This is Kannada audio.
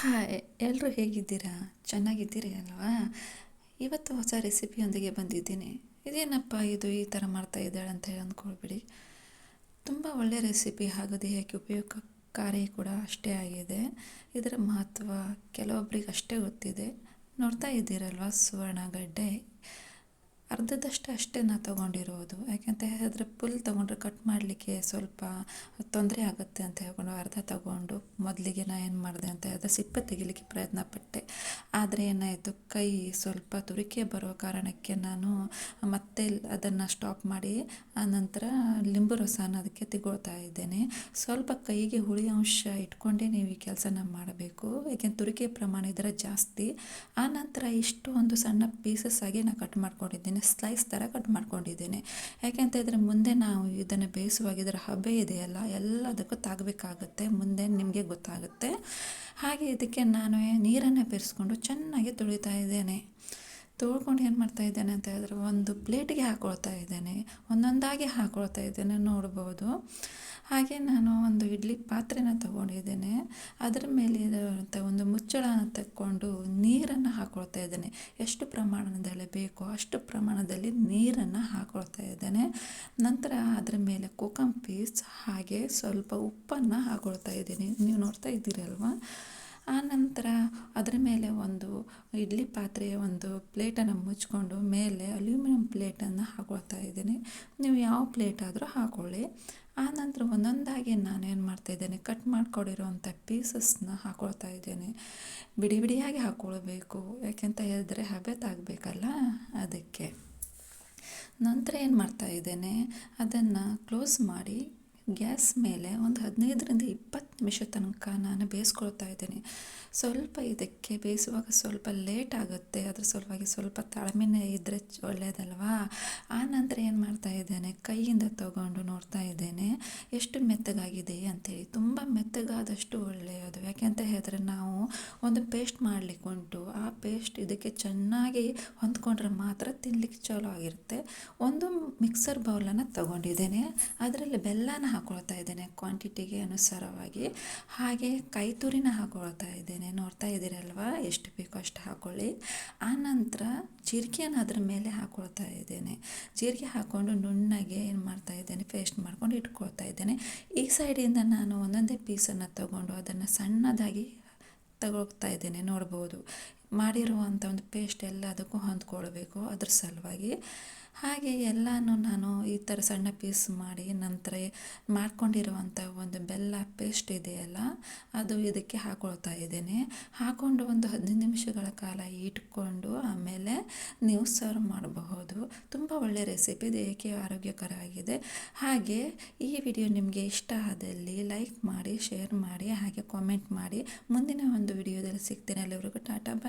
ಹಾಯ್ ಎಲ್ಲರೂ ಹೇಗಿದ್ದೀರಾ? ಚೆನ್ನಾಗಿದ್ದೀರಿ ಅಲ್ವಾ? ಇವತ್ತು ಹೊಸ ರೆಸಿಪಿಯೊಂದಿಗೆ ಬಂದಿದ್ದೀನಿ. ಇದೇನಪ್ಪ ಇದು ಈ ಥರ ಮಾಡ್ತಾ ಇದ್ದಾಳೆ ಅಂತ ಹೇಳಿ ಅಂದ್ಕೊಳ್ಬಿಡಿ. ತುಂಬ ಒಳ್ಳೆಯ ರೆಸಿಪಿ ಹಾಗೂ ದೇಹಕ್ಕೆ ಉಪಯೋಗಕಾರಿ ಕೂಡ ಅಷ್ಟೇ ಆಗಿದೆ. ಇದರ ಮಹತ್ವ ಕೆಲವೊಬ್ಬರಿಗೆ ಅಷ್ಟೇ ಗೊತ್ತಿದೆ. ನೋಡ್ತಾ ಇದ್ದೀರಲ್ವ ಸುವರ್ಣಗಡ್ಡೆ ಅರ್ಧದಷ್ಟು ಅಷ್ಟೇ ನಾ ತೊಗೊಂಡಿರೋದು. ಯಾಕೆಂತ ಹೇಳಿದ್ರೆ ಫುಲ್ ತೊಗೊಂಡ್ರೆ ಕಟ್ ಮಾಡಲಿಕ್ಕೆ ಸ್ವಲ್ಪ ತೊಂದರೆ ಆಗುತ್ತೆ ಅಂತ ಹೇಳ್ಕೊಂಡು ಅರ್ಧ ತಗೊಂಡು ಮೊದಲಿಗೆ ನಾ ಏನು ಮಾಡಿದೆ ಅಂತ ಹೇಳಿದ್ರೆ ಸಿಪ್ಪೆ ತೆಗಿಲಿಕ್ಕೆ ಪ್ರಯತ್ನ ಪಟ್ಟೆ. ಆದರೆ ಏನಾಯಿತು, ಕೈ ಸ್ವಲ್ಪ ತುರಿಕೆ ಬರೋ ಕಾರಣಕ್ಕೆ ನಾನು ಮತ್ತೆ ಅದನ್ನು ಸ್ಟಾಪ್ ಮಾಡಿ ಆನಂತರ ಲಿಂಬು ರಸನ ಅದಕ್ಕೆ ತೆಗೊಳ್ತಾ ಇದ್ದೇನೆ. ಸ್ವಲ್ಪ ಕೈಗೆ ಹುಳಿ ಅಂಶ ಇಟ್ಕೊಂಡೇ ನೀವು ಈ ಕೆಲಸನ ಮಾಡಬೇಕು. ಯಾಕೆಂದ್ರೆ ತುರಿಕೆ ಪ್ರಮಾಣ ಇದರ ಜಾಸ್ತಿ. ಆನಂತರ ಇಷ್ಟು ಒಂದು ಸಣ್ಣ ಪೀಸಸ್ ಆಗಿ ನಾನು ಕಟ್ ಮಾಡ್ಕೊಂಡಿದ್ದೀನಿ. ಸ್ಲೈಸ್ ಥರ ಕಟ್ ಮಾಡ್ಕೊಂಡಿದ್ದೇನೆ. ಯಾಕೆಂತ ಇದ್ರೆ ಮುಂದೆ ನಾವು ಇದನ್ನು ಬೇಯಿಸುವಾಗ ಇದರ ಹಬೆ ಇದೆಯಲ್ಲ, ಎಲ್ಲದಕ್ಕೂ ತಾಗಬೇಕಾಗುತ್ತೆ. ಮುಂದೆ ನಿಮಗೆ ಗೊತ್ತಾಗುತ್ತೆ. ಹಾಗೆ ಇದಕ್ಕೆ ನಾನು ನೀರನ್ನು ಬೆರೆಸ್ಕೊಂಡು ಚೆನ್ನಾಗಿ ತೊಳಿತಾ ಇದ್ದೇನೆ. ತೊಳ್ಕೊಂಡು ಏನು ಮಾಡ್ತಾ ಇದ್ದೇನೆ ಅಂತ ಹೇಳಿದ್ರೆ ಒಂದು ಪ್ಲೇಟಿಗೆ ಹಾಕೊಳ್ತಾ ಇದ್ದೇನೆ. ಒಂದೊಂದಾಗಿ ಹಾಕೊಳ್ತಾ ಇದ್ದೇನೆ, ನೋಡ್ಬೋದು. ಹಾಗೆ ನಾನು ಒಂದು ಇಡ್ಲಿ ಪಾತ್ರೆನ ತಗೊಂಡಿದ್ದೇನೆ. ಅದರ ಮೇಲೆ ಇರುವಂಥ ಒಂದು ಮುಚ್ಚಳನ ತಕ್ಕೊಂಡು ನೀರನ್ನು ಹಾಕೊಳ್ತಾ ಇದ್ದೇನೆ. ಎಷ್ಟು ಪ್ರಮಾಣದಲ್ಲಿ ಬೇಕೋ ಅಷ್ಟು ಪ್ರಮಾಣದಲ್ಲಿ ನೀರನ್ನು ಹಾಕೊಳ್ತಾ ಇದ್ದೇನೆ. ನಂತರ ಅದರ ಮೇಲೆ ಕೋಕಂ ಪೀಸ್ ಹಾಗೆ ಸ್ವಲ್ಪ ಉಪ್ಪನ್ನು ಹಾಕೊಳ್ತಾ ಇದ್ದೀನಿ. ನೀವು ನೋಡ್ತಾ ಇದ್ದೀರಲ್ವ? ಆನಂತರ ಅದರ ಮೇಲೆ ಒಂದು ಇಡ್ಲಿ ಪಾತ್ರೆಯ ಒಂದು ಪ್ಲೇಟನ್ನು ಮುಚ್ಕೊಂಡು ಮೇಲೆ ಅಲ್ಯೂಮಿನಿಯಂ ಪ್ಲೇಟನ್ನು ಹಾಕೊಳ್ತಾ ಇದ್ದೀನಿ. ನೀವು ಯಾವ ಪ್ಲೇಟ್ ಆದರೂ ಹಾಕ್ಕೊಳ್ಳಿ ಆನಂತರ ಒಂದೊಂದಾಗಿ ನಾನು ಏನು ಮಾಡ್ತಾಯಿದ್ದೇನೆ ಕಟ್ ಮಾಡಿಕೊಡಿರುವಂಥ ಪೀಸಸ್ನ ಹಾಕ್ಕೊಳ್ತಾ ಇದ್ದೇನೆ. ಬಿಡಿ ಬಿಡಿಯಾಗಿ ಹಾಕ್ಕೊಳ್ಬೇಕು ಯಾಕೆಂತ ಹೇಳಿದ್ರೆ ಹಬೆತಾಗಬೇಕಲ್ಲ ಅದಕ್ಕೆ. ನಂತರ ಏನು ಮಾಡ್ತಾ ಇದ್ದೇನೆ, ಅದನ್ನು ಕ್ಲೋಸ್ ಮಾಡಿ ಗ್ಯಾಸ್ ಮೇಲೆ ಒಂದು ಹದಿನೈದರಿಂದ ಇಪ್ಪತ್ತು ನಿಮಿಷ ತನಕ ನಾನು ಬೇಯಿಸ್ಕೊಳ್ತಾ ಇದ್ದೀನಿ. ಸ್ವಲ್ಪ ಇದಕ್ಕೆ ಬೇಯಿಸುವಾಗ ಸ್ವಲ್ಪ ಲೇಟ್ ಆಗುತ್ತೆ. ಅದ್ರ ಸಲುವಾಗಿ ಸ್ವಲ್ಪ ತಾಳ್ಮೆನೇ ಇದ್ದರೆ ಒಳ್ಳೆಯದಲ್ವಾ ಆ ನಂತರ ಏನು ಮಾಡ್ತಾ ಇದ್ದೇನೆ, ಕೈಯಿಂದ ತಗೊಂಡು ನೋಡ್ತಾ ಇದ್ದೇನೆ, ಎಷ್ಟು ಮೆತ್ತಗಾಗಿದೆ ಅಂತೇಳಿ. ತುಂಬ ಮೆತ್ತಗಾದಷ್ಟು ಒಳ್ಳೆಯದು. ಯಾಕೆಂತ ಹೇಳಿದ್ರೆ ನಾವು ಒಂದು ಪೇಸ್ಟ್ ಮಾಡಲಿಕ್ಕುಂಟು ಆ ಪೇಸ್ಟ್ ಇದಕ್ಕೆ ಚೆನ್ನಾಗಿ ಹೊಂದ್ಕೊಂಡ್ರೆ ಮಾತ್ರ ತಿನ್ನಲಿಕ್ಕೆ ಚಲೋ ಆಗಿರುತ್ತೆ. ಒಂದು ಮಿಕ್ಸರ್ ಬೌಲನ್ನು ತಗೊಂಡಿದ್ದೇನೆ. ಅದರಲ್ಲಿ ಬೆಲ್ಲನ ಹಾಕೊಳ್ತಾ ಇದ್ದೇನೆ ಕ್ವಾಂಟಿಟಿಗೆ ಅನುಸಾರವಾಗಿ. ಹಾಗೆ ಕೈ ತುರಿನ ಹಾಕೊಳ್ತಾ ಇದ್ದೇನೆ. ನೋಡ್ತಾ ಇದ್ದೀರಲ್ವಾ? ಎಷ್ಟು ಬೇಕೋ ಅಷ್ಟು ಹಾಕ್ಕೊಳ್ಳಿ ಆನಂತರ ಜೀರಿಗೆಯನ್ನು ಅದರ ಮೇಲೆ ಹಾಕೊಳ್ತಾ ಇದ್ದೇನೆ. ಜೀರಿಗೆ ಹಾಕ್ಕೊಂಡು ನುಣ್ಣಗೆ ಏನು ಮಾಡ್ತಾ ಇದ್ದೇನೆ? ಪೇಸ್ಟ್ ಮಾಡ್ಕೊಂಡು ಇಟ್ಕೊಳ್ತಾ ಇದ್ದೇನೆ. ಈ ಸೈಡಿಂದ ನಾನು ಒಂದೊಂದೇ ಪೀಸನ್ನು ತಗೊಂಡು ಅದನ್ನು ಸಣ್ಣದಾಗಿ ತಗೊಳ್ತಾ ಇದ್ದೇನೆ. ನೋಡ್ಬೋದು. ಮಾಡಿರುವಂಥ ಒಂದು ಪೇಸ್ಟ್ ಎಲ್ಲದಕ್ಕೂ ಹೊಂದ್ಕೊಳ್ಬೇಕು ಅದ್ರ ಸಲುವಾಗಿ. ಹಾಗೆ ಎಲ್ಲನೂ ನಾನು ಈ ಥರ ಸಣ್ಣ ಪೀಸ್ ಮಾಡಿ ನಂತರ ಮಾಡ್ಕೊಂಡಿರುವಂಥ ಒಂದು ಬೆಲ್ಲ ಪೇಸ್ಟ್ ಇದೆಯಲ್ಲ, ಅದು ಇದಕ್ಕೆ ಹಾಕೊಳ್ತಾ ಇದ್ದೇನೆ. ಹಾಕ್ಕೊಂಡು ಒಂದು ಹದಿನೈದು ನಿಮಿಷಗಳ ಕಾಲ ಇಟ್ಕೊಂಡು ಆಮೇಲೆ ನೀವು ಸರ್ವ್ ಮಾಡಬಹುದು. ತುಂಬ ಒಳ್ಳೆಯ ರೆಸಿಪಿ ದೇಹಕ್ಕೆ ಆರೋಗ್ಯಕರ ಆಗಿದೆ ಹಾಗೆ ಈ ವಿಡಿಯೋ ನಿಮಗೆ ಇಷ್ಟ ಆದಲ್ಲಿ ಲೈಕ್ ಮಾಡಿ ಶೇರ್ ಮಾಡಿ, ಹಾಗೆ ಕಾಮೆಂಟ್ ಮಾಡಿ. ಮುಂದಿನ ಒಂದು ವಿಡಿಯೋದಲ್ಲಿ ಸಿಗ್ತೇನೆ. ಅಲ್ಲಿವರೆಗೂ ಟಾಟಾ ಬಾಯ್